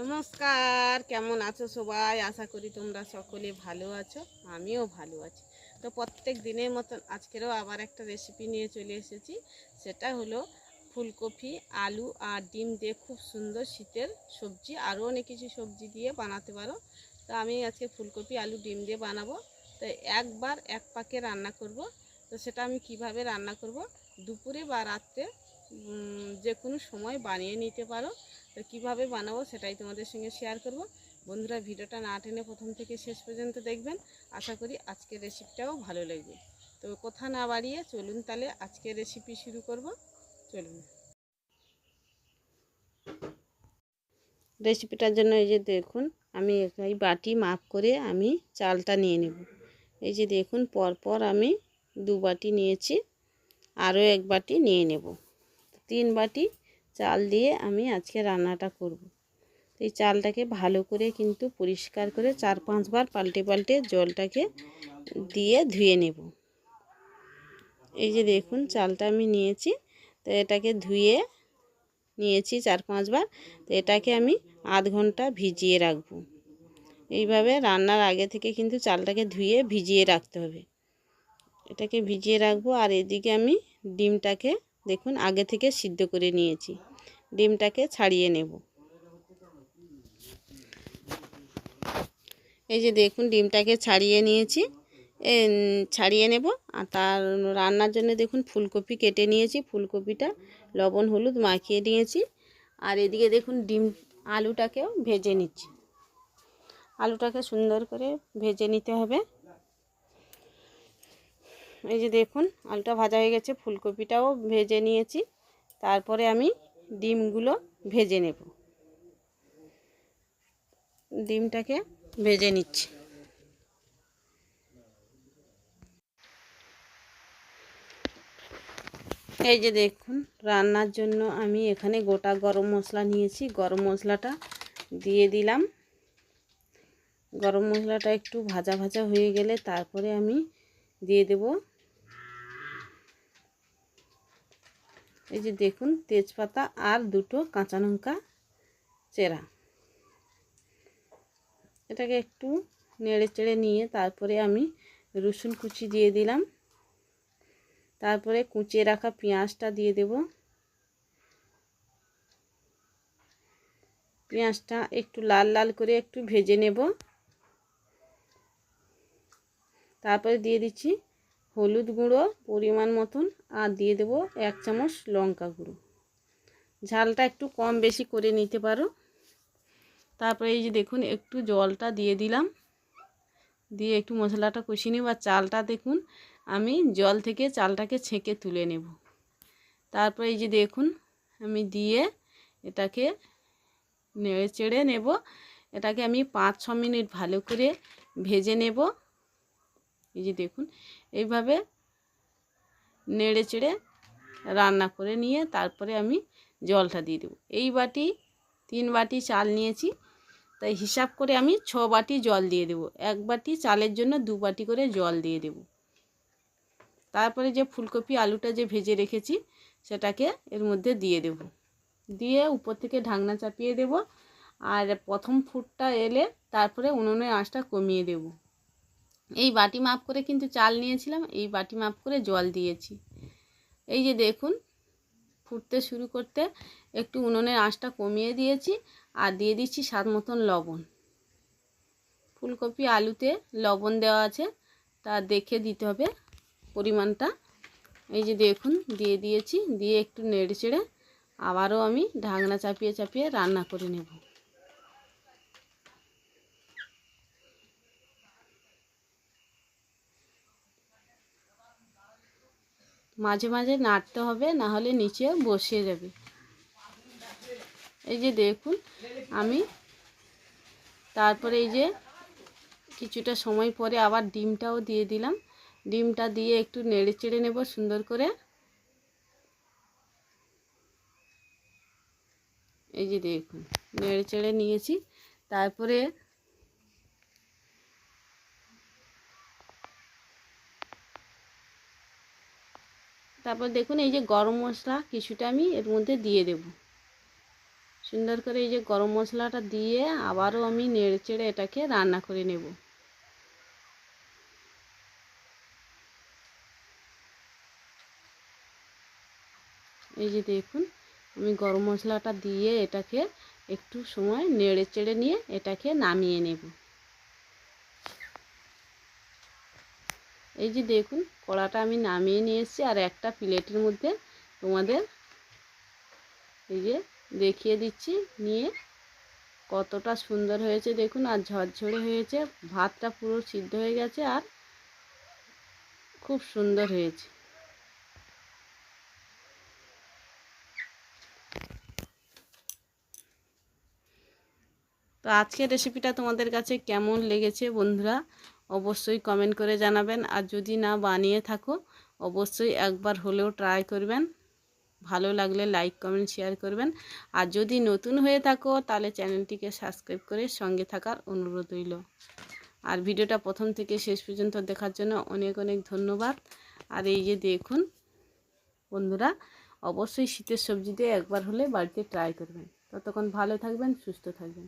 নমস্কার, কেমন আছো সবাই? আশা করি তোমরা সকলে ভালো আছো, আমিও ভালো আছি। তো প্রত্যেক দিনের মতন আজকেরও আবার একটা রেসিপি নিয়ে চলে এসেছি। সেটা হলো ফুলকপি, আলু আর ডিম দিয়ে খুব সুন্দর শীতের সবজি, আরও অনেক কিছু সবজি দিয়ে বানাতে পারো। তো আমি আজকে ফুলকপি, আলু, ডিম দিয়ে বানাবো। তো একবার এক পাকে রান্না করব। তো সেটা আমি কীভাবে রান্না করব? দুপুরে বা রাত্রে যে কোনো সময় বানিয়ে নিতে পারো। তো কীভাবে বানাবো সেটাই তোমাদের সঙ্গে শেয়ার করব। বন্ধুরা ভিডিওটা না টেনে প্রথম থেকে শেষ পর্যন্ত দেখবেন। আশা করি আজকের রেসিপিটাও ভালো লাগবে। তো কথা না বাড়িয়ে চলুন তাহলে আজকের রেসিপি শুরু করব। চলুন। রেসিপিটার জন্য এই যে দেখুন, আমি এই বাটি মাপ করে আমি চালটা নিয়ে নেব। এই যে দেখুন, পরপর আমি দু বাটি নিয়েছি। আরও এক বাটি নিয়ে নেব। তিন বাটি চাল দিয়ে আমি আজকে রান্নাটা করব। এই চালটাকে ভালো করে কিন্তু পরিষ্কার করে চার পাঁচবার পাল্টে পাল্টে জলটাকে দিয়ে ধুয়ে নেব। এই যে দেখুন চালটা আমি নিয়েছি, তো এটাকে ধুয়ে নিয়েছি চার পাঁচবার, তো এটাকে আমি আধ ঘণ্টা ভিজিয়ে রাখব। এইভাবে রান্নার আগে থেকে কিন্তু চালটাকে ধুয়ে ভিজিয়ে রাখতে হবে। এটাকে ভিজিয়ে রাখব আর এদিকে আমি ডিমটাকে দেখুন, আগে থেকে সিদ্ধ করে নিয়েছি। ডিমটাকে ছাড়িয়ে নেব। এই যে দেখুন, ডিমটাকে ছাড়িয়ে নিয়েছি। ছাড়িয়ে নেব। আর তার রান্নার জন্য দেখুন, ফুলকপি কেটে নিয়েছি। ফুলকপিটা লবণ, হলুদ মাখিয়ে নিয়েছি। আর এদিকে দেখুন, ডিম আলুটাকেও ভেজে নিচ্ছি। আলুটাকে সুন্দর করে ভেজে নিতে হবে। এই যে দেখুন, আলুটা ভাজা হয়ে গেছে, ফুলকপিটাও ভেজে নিয়েছি। তারপরে আমি ডিমগুলো ভেজে নেব। ডিমটাকে ভেজে নিচ্ছি। এই যে দেখুন, রান্নার জন্য আমি এখানে গোটা গরম মশলা নিয়েছি। গরম মশলাটা দিয়ে দিলাম। গরম মশলাটা একটু ভাজা ভাজা হয়ে গেলে তারপরে আমি দিয়ে দেব। এই যে দেখুন, তেজপাতা আর দুটো কাঁচা লঙ্কা চেরা। এটাকে একটু নেড়ে চেড়ে নিয়ে তারপরে আমি রসুন কুচি দিয়ে দিলাম। তারপরে কুচিয়ে রাখা পেঁয়াজটা দিয়ে দেব। পেঁয়াজটা একটু লাল লাল করে একটু ভেজে নেব। তারপরে দিয়ে দিচ্ছি হলুদ গুঁড়ো পরিমাণ মতন আর দিয়ে দেব এক চামচ লঙ্কা গুঁড়ো। ঝালটা একটু কম বেশি করে নিতে পারো। তারপরে এই যে দেখুন, একটু জলটা দিয়ে দিলাম। দিয়ে একটু মশলাটা কষিয়ে নেব আর চালটা দেখুন, আমি জল থেকে চালটাকে ছেঁকে তুলে নেব। তারপরে এই যে দেখুন, আমি দিয়ে এটাকে নেড়ে চেড়ে নেব। এটাকে আমি পাঁচ ছ মিনিট ভালো করে ভেজে নেব। এই যে দেখুন, এইভাবে নেড়ে চেড়ে রান্না করে নিয়ে তারপরে আমি জলটা দিয়ে দেবো। এই বাটি, তিন বাটি চাল নিয়েছি, তাই হিসাব করে আমি ছ বাটি জল দিয়ে দেবো। এক বাটি চালের জন্য দু বাটি করে জল দিয়ে দেবো। তারপরে যে ফুলকপি আলুটা যে ভেজে রেখেছি, সেটাকে এর মধ্যে দিয়ে দেব। দিয়ে উপর থেকে ঢাকনা চাপিয়ে দেব, আর প্রথম ফুটটা এলে তারপরে উনুনের আঁচটা কমিয়ে দেব। এই বাটি মাপ করে কিন্তু চাল নিয়েছিলাম, এই বাটি মাপ করে জল দিয়েছি। এই যে দেখুন, ফুটতে শুরু করতে একটু উনুনের আঁচটা কমিয়ে দিয়েছি আর দিয়ে দিচ্ছি স্বাদ মতন লবণ। ফুলকপি আলুতে লবণ দেওয়া আছে, তা দেখে দিতে হবে পরিমাণটা। এই যে দেখুন, দিয়ে দিয়েছি, দিয়ে একটু নেড়ে চেড়ে আবারও আমি ঢাকনা চাপিয়ে চাপিয়ে রান্না করে নেব। মাঝে মাঝে নাড়তে হবে, না হলে নিচে বসিয়ে যাবে এই যে দেখুন, আমি তারপরে এই যে কিছুটা সময় পরে আবার ডিমটাও দিয়ে দিলাম। ডিমটা দিয়ে একটু নেড়ে চেড়ে নেব সুন্দর করে। এই যে দেখুন, নেড়ে চেড়ে নিয়েছি। তারপরে তারপর দেখুন এই যে গরম মশলা কিছুটা আমি এর মধ্যে দিয়ে দেব। সুন্দর করে এই যে গরম মশলাটা দিয়ে আবারও আমি নেড়ে চেড়ে এটাকে রান্না করে নেব। এই যে দেখুন, আমি গরম মশলাটা দিয়ে এটাকে একটু সময় নেড়ে চেড়ে নিয়ে এটাকে নামিয়ে নেব। এই যে দেখুন, কড়াটা আমি নামিয়ে নিয়ে এসেছি আর একটা প্লেটের মধ্যে তোমাদের এই যে দেখিয়ে দিচ্ছি, নিয়ে কতটা সুন্দর হয়েছে দেখুন, আর ঝরঝরে হয়েছে, ভাতটা পুরো সিদ্ধ হয়ে গেছে আর খুব সুন্দর হয়েছে। তো আজকের রেসিপিটা তোমাদের কাছে কেমন লেগেছে বন্ধুরা? অবশ্যই কমেন্ট করে জানাবেন। আর যদি না বানিয়ে থাকো, অবশ্যই একবার হলেও ট্রাই করবেন। ভালো লাগলে লাইক কমেন্ট শেয়ার করবেন। আর যদি নতুন হয়ে থাকো, তাহলে চ্যানেলটিকে সাবস্ক্রাইব করে সঙ্গে থাকার অনুরোধ রইল। আর ভিডিওটা প্রথম থেকে শেষ পর্যন্ত দেখার জন্য অনেক অনেক ধন্যবাদ। আর এই যে দেখুন, বন্ধুরা, অবশ্যই শীতের সবজি দিয়ে একবার হলে বাড়িতে ট্রাই করবেন। ততক্ষণ ভালো থাকবেন, সুস্থ থাকবেন।